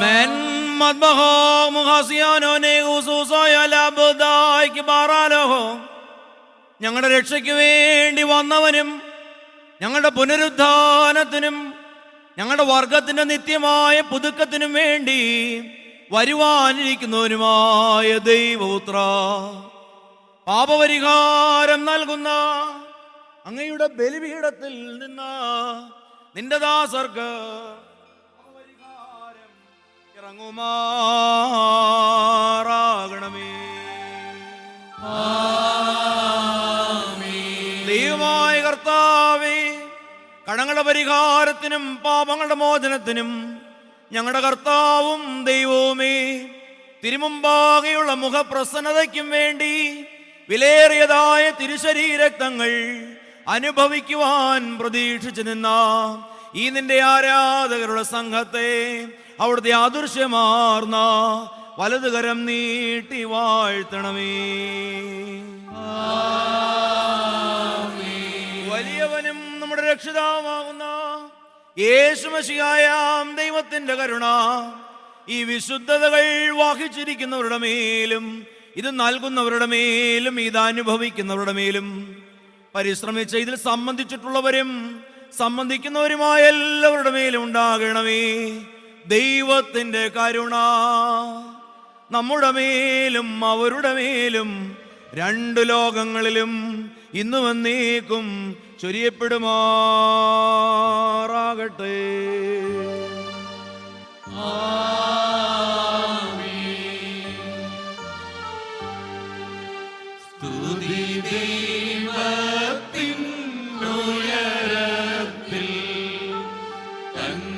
آمين مطبخهم خاصيان خصوصاയ ലബ്ദായിക്ക് ബാറാലഹോ ഞങ്ങളുടെ രക്ഷയ്ക്ക് വേണ്ടി വന്നവനും ഞങ്ങളുടെ പുനരുദ്ധാനത്തിനും ഞങ്ങളുടെ വർഗത്തിന്റെ നിത്യമായ പുതുക്കത്തിനും വേണ്ടി വരുവാനിരിക്കുന്നവനുമായ ദൈവപുത്ര. പാപപരിഹാരം നൽകുന്ന അങ്ങയുടെ ബലിപീഠത്തിൽ നിന്ന് നിന്റെ ദാസർക്ക് ഇറങ്ങുമാറാകണമേ ദൈവമായ കർത്താവേ കടങ്ങളുടെ പരിഹാരത്തിനും പാപങ്ങളുടെ മോചനത്തിനും ഞങ്ങളുടെ കർത്താവും ദൈവവുമേ തിരുമുമ്പാകെയുള്ള മുഖപ്രസന്നതയ്ക്കും വേണ്ടി വിലേറിയതായ തിരുശരീരക്തങ്ങൾ അനുഭവിക്കുവാൻ പ്രതീക്ഷിച്ചു നിന്ന. ഈ നിന്റെ ആരാധകരുടെ സംഘത്തെ അവിടുത്തെ ആദൃശ്യമാർന്ന വലതുകരം നീട്ടി വാഴ്ത്തണമേ. വലിയവനും നമ്മുടെ രക്ഷിതാവുന്ന യേശുമശിയായാം ദൈവത്തിന്റെ കരുണ. ഈ വിശുദ്ധതകൾ വാഹിച്ചിരിക്കുന്നവരുടെ മേലും ഇത് നൽകുന്നവരുടെ മേലും ഇത് അനുഭവിക്കുന്നവരുടെ മേലും. പരിശ്രമിച്ച് ഇതിൽ സംബന്ധിച്ചിട്ടുള്ളവരും സംബന്ധിക്കുന്നവരുമായ എല്ലാവരുടെ മേലും ഉണ്ടാകണമേ. ദൈവത്തിന്റെ കരുണ നമ്മുടെ മേലും അവരുടെ മേലും രണ്ടു ലോകങ്ങളിലും ഇന്നും എന്നേക്കും ചൊരിയപ്പെടുമാറാകട്ടെ.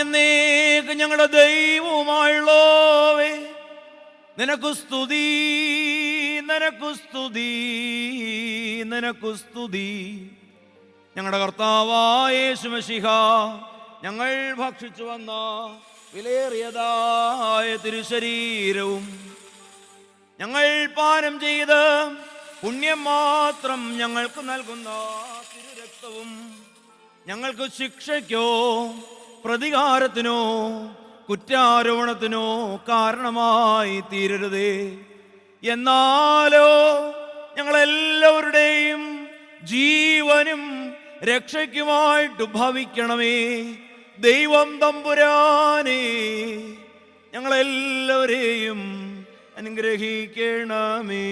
എന്നേക്ക് ഞങ്ങളുടെ ദൈവവുമായുള്ളവേ നിനക്കു സ്തുതി നിനക്കു സ്തുതി നിനക്കു സ്തുതി. ഞങ്ങളുടെ കർത്താവായ യേശുമശിഹ ഞങ്ങൾ ഭക്ഷിച്ചു വന്ന വിലയേറിയതായ തിരുശരീരവും ഞങ്ങൾ പാനം ചെയ്ത് പുണ്യം മാത്രം ഞങ്ങൾക്ക് നൽകുന്ന തിരുരക്തവും ഞങ്ങൾക്ക് ശിക്ഷയ്ക്കോ പ്രതികാരത്തിനോ കുറ്റാരോപണത്തിനോ കാരണമായി തീരരുതേ. എന്നാലോ ഞങ്ങളെല്ലാവരുടെയും ജീവനും രക്ഷയ്ക്കുമായിട്ട് ഭവിക്കണമേ. ദൈവം തമ്പുരാനേ ഞങ്ങളെല്ലാവരെയും അനുഗ്രഹിക്കണമേ.